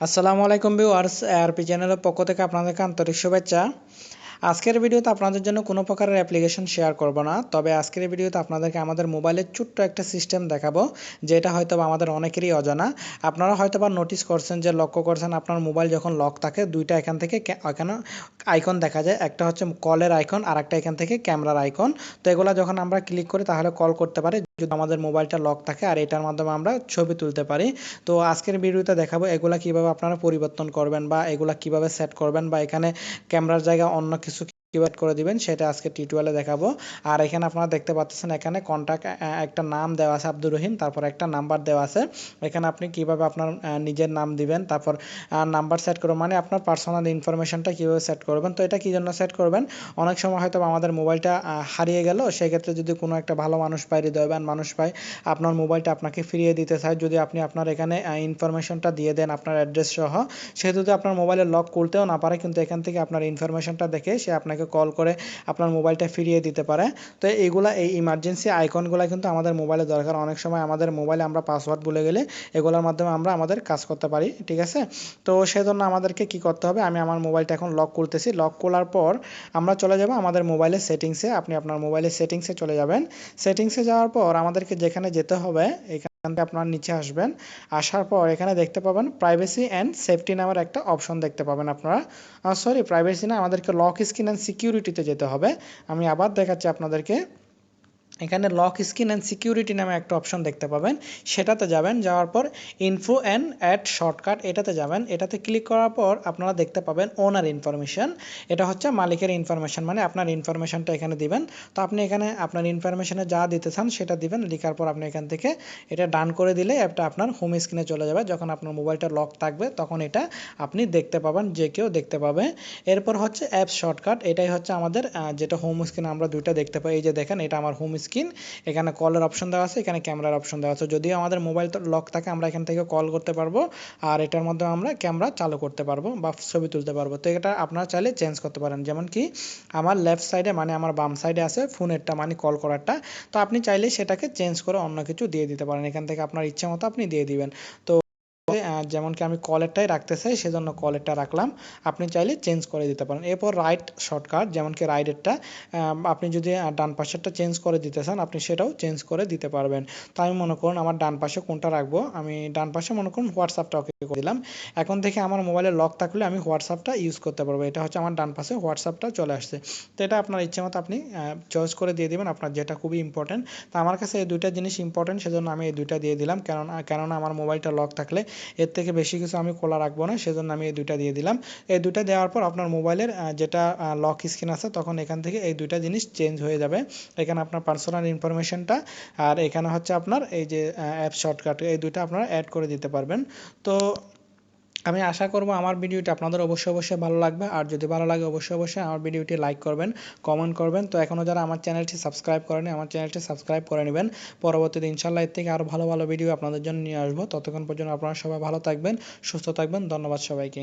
আসসালামু আলাইকুম viewers ARP চ্যানেলের পক্ষ থেকে আপনাদেরকে আন্তরিক শুভেচ্ছা। আজকের ভিডিওতে আপনাদের জন্য কোনো প্রকারের অ্যাপ্লিকেশন শেয়ার করব না, তবে আজকের ভিডিওতে আপনাদেরকে আমাদের মোবাইলের ছোট্ট একটা সিস্টেম দেখাবো, যেটা হয়তো আমাদের অনেকেরই অজানা। আপনারা হয়তো বা নোটিস করছেন যে, লক্ষ্য করছেন আপনার মোবাইল যখন লক থাকে, দুইটা এখান থেকে এখানে আইকন দেখা যায়। একটা হচ্ছে কলের আইকন আর একটা এখান থেকে ক্যামেরার আইকন তো এগুলো যখন আমরা ক্লিক করি, তাহলে কল করতে পারি। যদি আমাদের মোবাইলটা লক থাকে আর এটার মাধ্যমে আমরা ছবি তুলতে পারি। তো আজকের ভিডিওতে দেখাবো এগুলা কীভাবে আপনারা পরিবর্তন করবেন বা এগুলা কীভাবে সেট করবেন বা এখানে ক্যামেরার জায়গায় অন্য কিছু কীভাবে করে দিবেন, সেটা আজকে টিউটোরিয়ালে দেখাবো। আর এখানে আপনারা দেখতে পাচ্ছেন এখানে কন্ট্যাক্ট একটা নাম দেওয়া আছে আব্দুর রহিম, তারপর একটা নাম্বার দেওয়া আছে। এখানে আপনি কীভাবে আপনার নিজের নাম দিবেন, তারপর নাম্বার সেট করবেন মানে আপনার পার্সোনাল ইনফরমেশনটা কীভাবে সেট করবেন। তো এটা কী জন্য সেট করবেন? অনেক সময় হয়তো আমাদের মোবাইলটা হারিয়ে গেল, সেক্ষেত্রে যদি কোনো একটা ভালো মানুষ পায়, হৃদয়বান মানুষ পায়, আপনার মোবাইলটা আপনাকে ফিরিয়ে দিতে চায়, যদি আপনি আপনার এখানে ইনফরমেশনটা দিয়ে দেন আপনার অ্যাড্রেস সহ সে যদি আপনার মোবাইলের লক খুলতেও না পারে, কিন্তু এখান থেকে আপনার ইনফরমেশনটা দেখে সে আপনাকে আপনাকে কল করে আপনার মোবাইলটা ফিরিয়ে দিতে পারে। তো এইগুলা এই ইমার্জেন্সি আইকনগুলো কিন্তু আমাদের মোবাইলে দরকার। অনেক সময় আমাদের মোবাইলে আমরা পাসওয়ার্ড ভুলে গেলে এগুলোর মাধ্যমে আমরা আমাদের কাজ করতে পারি, ঠিক আছে? তো সেজন্য আমাদেরকে কি করতে হবে, আমি আমার মোবাইলটা এখন লক করতেছি। লক করার পর আমরা চলে যাব আমাদের মোবাইলের সেটিংসে আপনি আপনার মোবাইলের সেটিংসে চলে যাবেন। সেটিংসে যাওয়ার পর আমাদেরকে যেখানে যেতে হবে এখানে থেকে আপনার নিচে আসবেন। আসার পর এখানে দেখতে পাবেন প্রাইভেসি অ্যান্ড সেফটি নামের একটা অপশন দেখতে পাবেন আপনারা। সরি প্রাইভেসি না, আমাদেরকে লক স্ক্রিন অ্যান্ড সিকিউরিটিতে যেতে হবে। আমি আবার দেখাচ্ছি আপনাদেরকে। এখানে লক স্ক্রিন অ্যান্ড সিকিউরিটি নামে একটা অপশন দেখতে পাবেন। সেটাতে যাবেন, যাওয়ার পর ইনফো অ্যান্ড অ্যাড শর্টকাট এটাতে যাবেন। এটাতে ক্লিক করার পর আপনারা দেখতে পাবেন ওনার ইনফরমেশন এটা হচ্ছে মালিকের ইনফরমেশন মানে আপনার ইনফরমেশনটা এখানে দিবেন। তো আপনি এখানে আপনার ইনফরমেশনে যা দিতে চান সেটা দিবেন। লেখার পর আপনি এখান থেকে এটা ডান করে দিলে অ্যাপটা আপনার হোম স্ক্রিনে চলে যাবে। যখন আপনার মোবাইলটা লক থাকবে, তখন এটা আপনি দেখতে পাবেন, যে কেউ দেখতে পাবে। এরপর হচ্ছে অ্যাপ শর্টকাট এটাই হচ্ছে আমাদের যেটা হোম স্ক্রিনে আমরা দুইটা দেখতে পাই। এই যে দেখেন, এটা আমার হোম স্ক্রিন এখানে কলের অপশন দেওয়া আছে, এখানে ক্যামেরার অপশন দেওয়া আছে। যদিও আমাদের মোবাইল লক থাকে, আমরা এখান থেকে কল করতে পারব, আর এটার মধ্যে আমরা ক্যামেরা চালু করতে পারব বা ছবি তুলতে পারব। তো এটা আপনারা চাইলে চেঞ্জ করতে পারেন। যেমন কি, আমার লেফট সাইডে মানে আমার বাম সাইডে আছে ফোনেরটা মানে কল করারটা। তো আপনি চাইলে সেটাকে চেঞ্জ করে অন্য কিছু দিয়ে দিতে পারেন। এখান থেকে আপনার ইচ্ছে মতো আপনি দিয়ে দিবেন। তো যেমন কি আমি কলেরটাই রাখতে চাই, সেজন্য কলেরটা রাখলাম। আপনি চাইলে চেঞ্জ করে দিতে পারেন। এরপর রাইট শর্টকাট যেমন কি রাইডেরটা আপনি যদি ডান পাশেরটা চেঞ্জ করে দিতে চান, আপনি সেটাও চেঞ্জ করে দিতে পারবেন। তো আমি মনে করুন আমার ডান পাশে কোনটা রাখব? আমি ডান পাশে মনে করুন হোয়াটসঅ্যাপটা ওকে করে দিলাম। এখন থেকে আমার মোবাইলে লক থাকলে আমি হোয়াটসঅ্যাপটা ইউজ করতে পারব। এটা হচ্ছে আমার ডান পাশে হোয়াটসঅ্যাপটা চলে আসছে। তো এটা আপনার ইচ্ছে মতো আপনি চয়েস করে দিয়ে দেবেন। আপনার যেটা খুবই ইম্পর্টেন্ট তো আমার কাছে এই দুইটা জিনিস ইম্পর্টেন্ট সেজন্য আমি এই দুইটা দিয়ে দিলাম। কেননা কেননা আমার মোবাইলটা লক থাকলে এর থেকে বেশি কিছু আমি খোলা রাখব না, সেজন্য আমি এই দুইটা দিয়ে দিলাম। এই দুইটা দেওয়ার পর আপনার মোবাইলের যেটা লক স্ক্রিন আছে, তখন এখান থেকে এই দুইটা জিনিস চেঞ্জ হয়ে যাবে। এখানে আপনার পার্সোনাল ইনফরমেশনটা আর এখানে হচ্ছে আপনার এই যে অ্যাপ শর্টকাট এই দুইটা আপনারা অ্যাড করে দিতে পারবেন। তো আমি আশা করব আমার ভিডিওটি আপনাদের অবশ্যই অবশ্যই ভালো লাগবে। আর যদি ভালো লাগে, অবশ্যই অবশ্যই আমার ভিডিওটি লাইক করবেন কমেন্ট করবেন। তো এখনও যারা আমার চ্যানেলটি সাবস্ক্রাইব করেনি আমার চ্যানেলটি সাবস্ক্রাইব করে নেবেন। পরবর্তীতে ইনশাল্লাহ এর থেকে আরও ভালো ভালো ভিডিও আপনাদের জন্য নিয়ে আসব। ততক্ষণ পর্যন্ত আপনারা সবাই ভালো থাকবেন, সুস্থ থাকবেন। ধন্যবাদ সবাইকে।